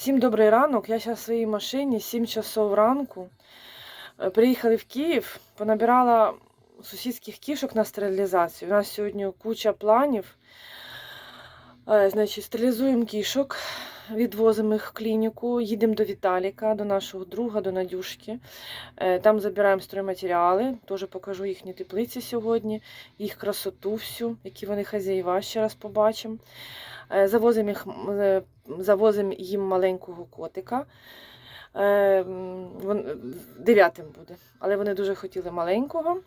Всім добрий ранок. Я зараз в своїй машині 7 часов ранку. Е, Приїхали в Київ, понабирала сусідських кішок на стерилізацію. У нас сьогодні куча планів. Е, Значить, стерилізуємо кішок, відвозимо їх в клініку, їдемо до Віталіка, до нашого друга, до Надюшки. Е, Там забираємо стройматеріали, теж покажу їхні теплиці сьогодні, їх красоту всю, які вони хазяїва, ще раз побачимо. Е, Завозимо їх, е, завозимо їм маленького котика. Дев'ятим буде. Але вони дуже хотіли маленького.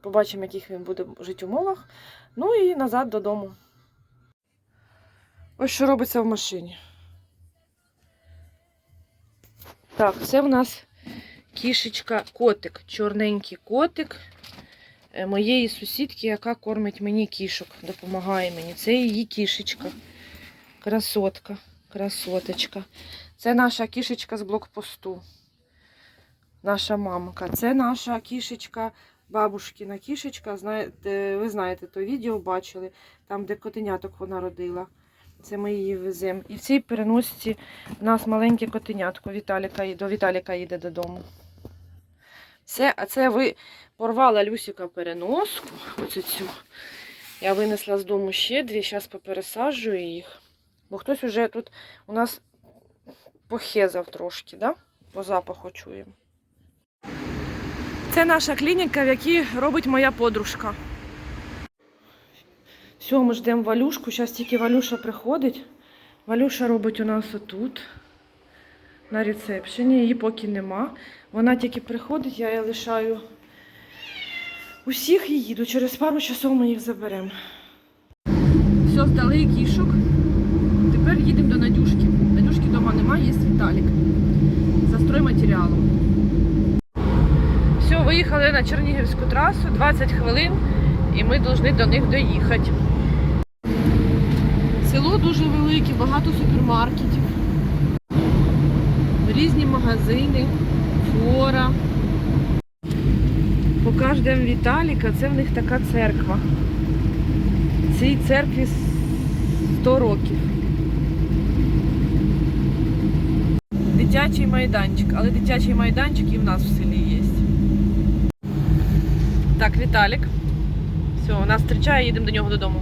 Побачимо, яких він буде жити в умовах. Ну і назад додому. Ось що робиться в машині. Так, це в нас кішечка, котик, чорненький котик е, моєї сусідки, яка кормить мені кішок, допомагає мені. Це її кішечка. Красотка, красоточка. Це наша кішечка з блокпосту. Наша мамка. Це наша кішечка, бабушкина кішечка. Знаєте, ви знаєте, то відео бачили, там, де котеняток вона родила. Це ми її веземо. І в цій переносці в нас маленьке котенятко Віталіка, до Віталіка їде додому. Все, а це ви порвала Люсіка переноску. Оцю цю. Я винесла з дому ще дві, зараз попересаджую їх. Бо хтось уже тут у нас похезав трошки, да? по запаху чуємо. Це наша клініка, в якій робить моя подружка. Все, ми ждемо Валюшку. Зараз тільки Валюша приходить. Валюша робить у нас отут, на рецепшені. Її поки нема. Вона тільки приходить, я її лишаю усіх і їду. Через пару часов ми їх заберемо. Все, здали кішок. Тепер їдемо до Надюшки. Надюшки вдома немає, є Віталік. За стройматеріалом. Все, виїхали на Чернігівську трасу, 20 хвилин, і ми повинні до них доїхати. Село дуже велике, багато супермаркетів, різні магазини, флора. Поки ждемо Віталіка, це в них така церква. Цій церкві 100 років. Дитячий майданчик, але дитячий майданчик і в нас в селі є. Так, Віталік. Все, нас зустрічає, їдемо до нього додому.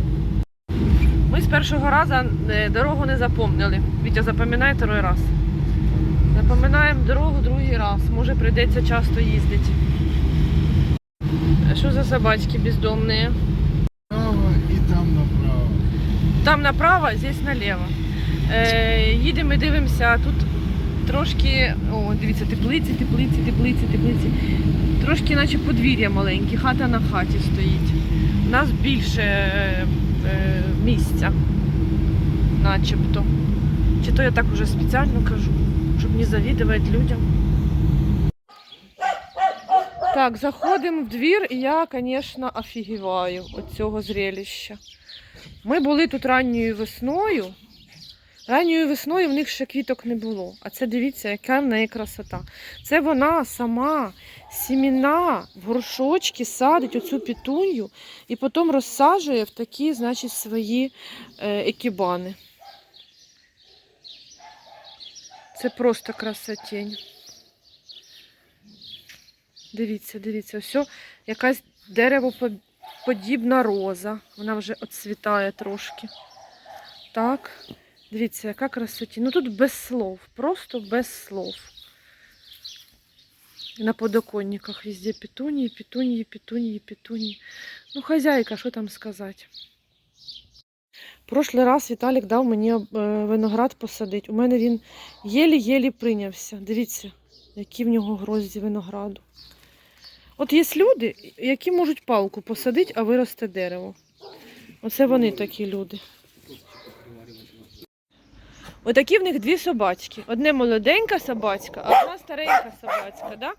Ми з першого разу е, дорогу не запомнили. Вітя, запам'ятай другий раз. Запам'ятаємо дорогу другий раз. Може прийдеться часто їздити. Що за собачки бездомні? Право і там направо. Там направо, а здесь наліво. Е, їдемо і дивимося, тут трошки, о, дивіться, теплиці, теплиці, теплиці, теплиці. Трошки наче подвір'я маленьке, хата на хаті стоїть. У нас більше е, місця, начебто. Чи то я так уже спеціально кажу, щоб не завідувати людям. Так, заходимо в двір, і я, звісно, офігіваю від цього зрелища. Ми були тут ранньою весною. Ранньою весною в них ще квіток не було. А це дивіться, яка в неї красота. Це вона сама сіміна в горшочки садить оцю пітунью і потім розсаджує в такі, значить, свої е, екібани. Це просто красотень. Дивіться, дивіться, все, якась деревоподібна роза. Вона вже оцвітає трошки. Так, дивіться, яка красоті. Ну тут без слов, просто без слов. На подоконниках везде петунії, петунії, петунії, петунії. Ну, хазяйка, що там сказати. Прошлий раз Віталік дав мені е, виноград посадити. У мене він єлі-єлі прийнявся. Дивіться, які в нього грозді винограду. От є люди, які можуть палку посадити, а виросте дерево. Оце вони такі люди. Отакі в них дві собачки. Одне молоденька собачка, а одна старенька собачка, да?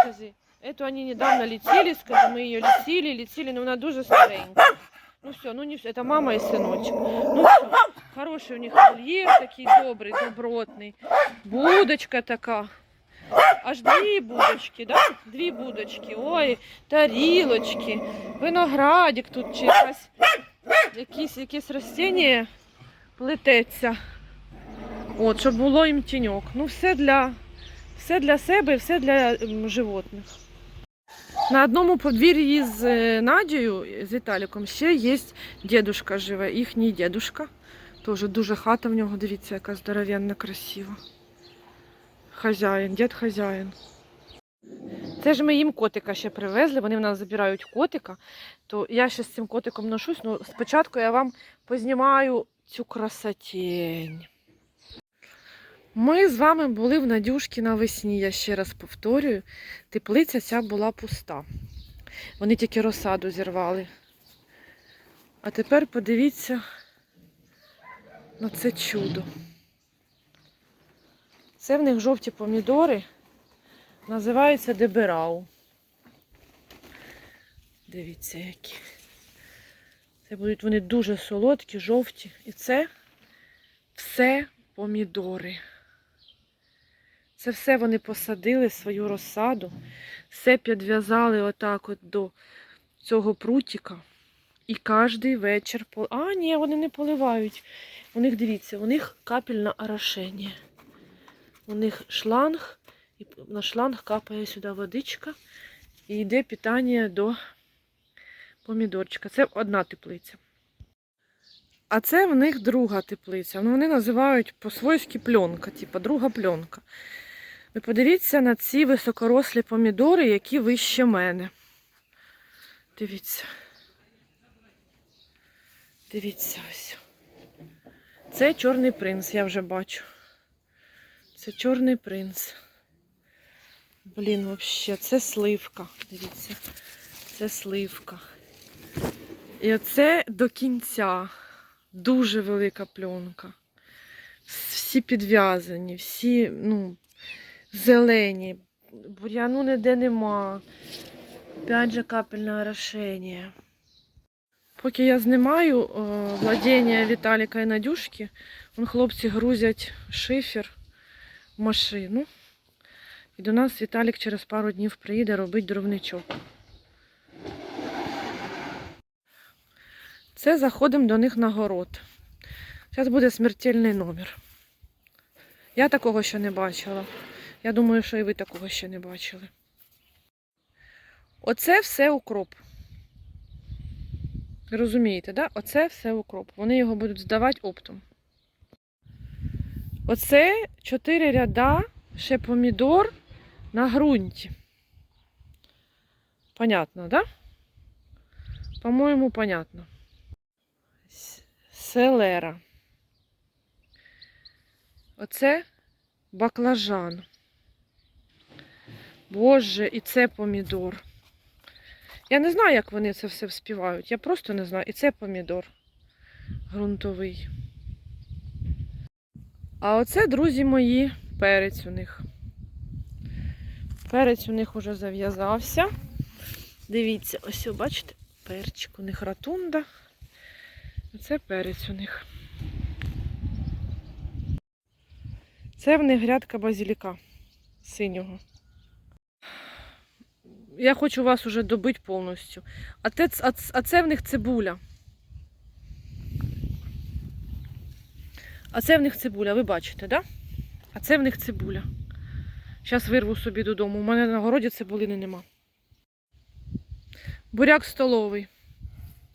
Скажи. Эту они недавно летели, скажи, мы ее летели, летели, но она дуже старенька. Ну все, ну не все, это мама и сыночек. Ну все, хороший у них вольер такий добрий, добротний. Будочка така. Аж дві будочки, да? Дві будочки. Ой, тарілочки, виноградик тут чи якась, якісь, якесь ростіння плететься. От, щоб було їм тіньок. Ну, все для, все для себе все для животних. На одному подвір'ї з е, Надією, з Віталіком, ще є дідушка живе, їхній дідушка. Теж дуже хата в нього, дивіться, яка здоровенна, красива. Хазяїн, дід хазяїн. Це ж ми їм котика ще привезли, вони в нас забирають котика. То я ще з цим котиком ношусь, але спочатку я вам познімаю цю красотень. Ми з вами були в Надюшки навесні, я ще раз повторюю. Теплиця ця була пуста. Вони тільки розсаду зірвали. А тепер подивіться на це чудо. Це в них жовті помідори. Називаються деберау. Дивіться, які. Це будуть вони дуже солодкі, жовті. І це все помідори. Це все вони посадили свою розсаду, все підв'язали отак от до цього прутіка. І кожний вечір пол... А, ні, вони не поливають. У них, дивіться, у них капельне орошення. У них шланг, і на шланг капає сюди водичка і йде питання до помідорчика. Це одна теплиця. А це в них друга теплиця. Ну, вони називають по-свойськи пленка, типу друга пленка. Ви подивіться на ці високорослі помідори, які вище мене. Дивіться. Дивіться ось. Це чорний принц, я вже бачу. Це чорний принц. Блін, взагалі, це сливка. Дивіться. Це сливка. І оце до кінця. Дуже велика пленка. Всі підв'язані, всі, ну, зелені. Бур'яну ніде нема. Опять же капельне орошення. Поки я знімаю е, владіння Віталіка і Надюшки, вон хлопці грузять шифер в машину. І до нас Віталік через пару днів приїде робити дровничок. Це заходимо до них на город. Зараз буде смертельний номер. Я такого ще не бачила. Я думаю, що і ви такого ще не бачили. Оце все укроп. Розумієте, да? Оце все укроп. Вони його будуть здавати оптом. Оце чотири ряда ще помідор на ґрунті. Понятно, да? По-моєму, понятно. Селера. Оце баклажан. Боже, і це помідор. Я не знаю, як вони це все вспівають. Я просто не знаю. І це помідор ґрунтовий. А оце, друзі мої, перець у них. Перець у них уже зав'язався. Дивіться, ось, бачите, перчик у них ратунда. Оце перець у них. Це в них грядка базіліка синього. Я хочу вас уже добити повністю. А, те, а, а це в них цибуля. А це в них цибуля, ви бачите, да? А це в них цибуля. Зараз вирву собі додому. У мене на городі цибулини нема. Буряк столовий.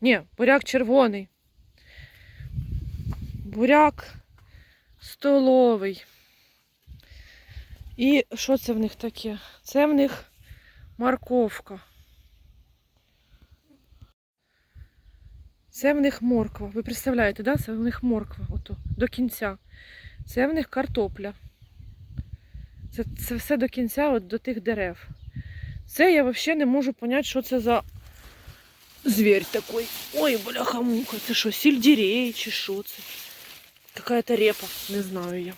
Ні, буряк червоний. Буряк столовий. І що це в них таке? Це в них морковка. Це в них морква. Ви представляєте, да? Це в них морква ото, до кінця. Це в них картопля. Це, це все до кінця, от до тих дерев. Це я взагалі не можу зрозуміти, що це за звір такий. Ой, бляха-муха, це що, сільдірей чи що це? Какая-то репа, не знаю я.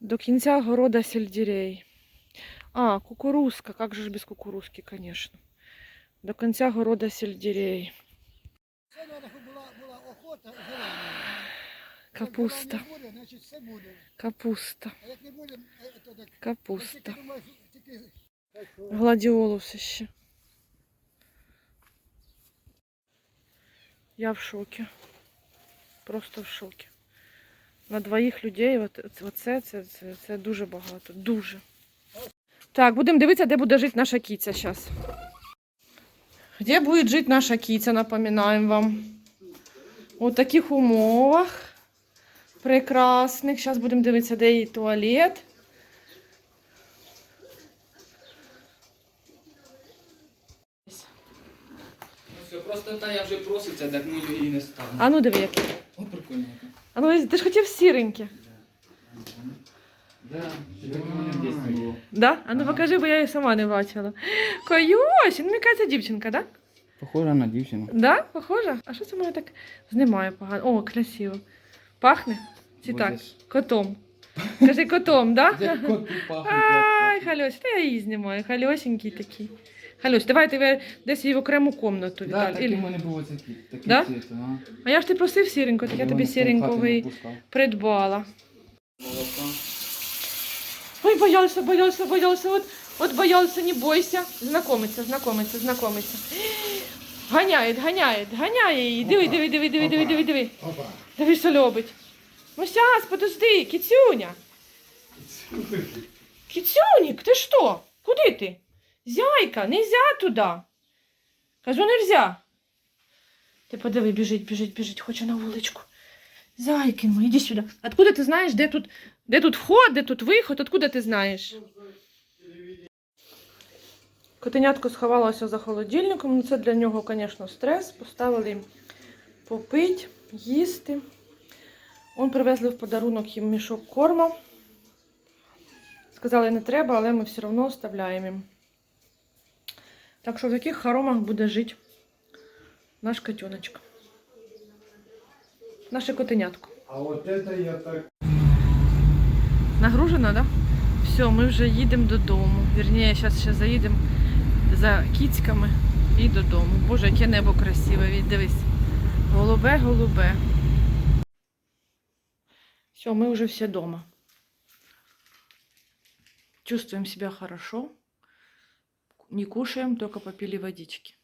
До кінця города сельдерей. А, кукурузка. Как же ж без кукурузки, конечно. До конца города сельдерей. Це треба, щоб була, була охота зелена. Капуста. Як вона не буде, значить все буде. Капуста. А як не буде, е, то так. Капуста. Тільки думаєш, тільки... Так що, Гладіолус ще. Я в шокі. Просто в шокі. На двоїх людей. Оце це, це, це дуже багато. Дуже. Так, будемо дивитися, де буде жити наша кіця зараз. Де буде жити наша кіця, напоминаємо вам. У таких умовах прекрасних. Зараз будемо дивитися, де її туалет. Все, просто та я вже проситься, так ми її не ставимо. А ну диви, яке. О, прикольно. А ну ти ж хотів сіреньке. Да, так? А ну покажи, бо я її сама не бачила. Каюсь, ну мені кажеться дівчинка, да? Похожа на дівчину. Да? Похожа? А що це мене так знімає погано? О, красиво. Пахне? Чи так? Будеш. Котом. Кажи котом, да? Як кот пахне. Ай, Хальось, та я її знімаю. Хальосенький такий. Хальось, давай тебе десь її в окрему комнату, Да, Віталій. Ілі- у мене був такий, такий Да? цвіт, ага. А я ж ти просив сіренько, так я тобі сіренького і придбала. Молока. Ой, боялся, боялся, боялся. От, от боялся, не бойся. Знакомиться, знакомиться, знакомиться. Ганяє, ганяє, ганяє її. Диви, диви, диви, диви, диви, диви, диви. Диви, що робить. Ну сейчас, подожди, кицюня. Кицюнік, ти що? Куди ти? Зяйка, нельзя туди. Кажу, нельзя. Ти подиви, біжить, біжить, біжить, хоче на вуличку. Зайкин мой, іди сюди. Откуда ти знаєш, де тут, де тут вход, де тут виход? Откуда ти знаєш? Котенятко сховалося за холодильником. Ну, це для нього, звісно, стрес. Поставили їм попить, їсти. Он привезли в подарунок їм мішок корма. Сказали, не треба, але ми все одно оставляємо їм. Так що в таких хоромах буде жити наш котеночка. Наше котенятко. А вот это я так Нагружено, да? Все, ми вже їдемо додому. Вірніше, зараз ще заїдемо за кіцьками і додому. Боже, яке небо красиве. Дивись. Голубе, голубе. Все, мы уже все дома. Чувствуем себя хорошо. Не кушаем, только попили водички.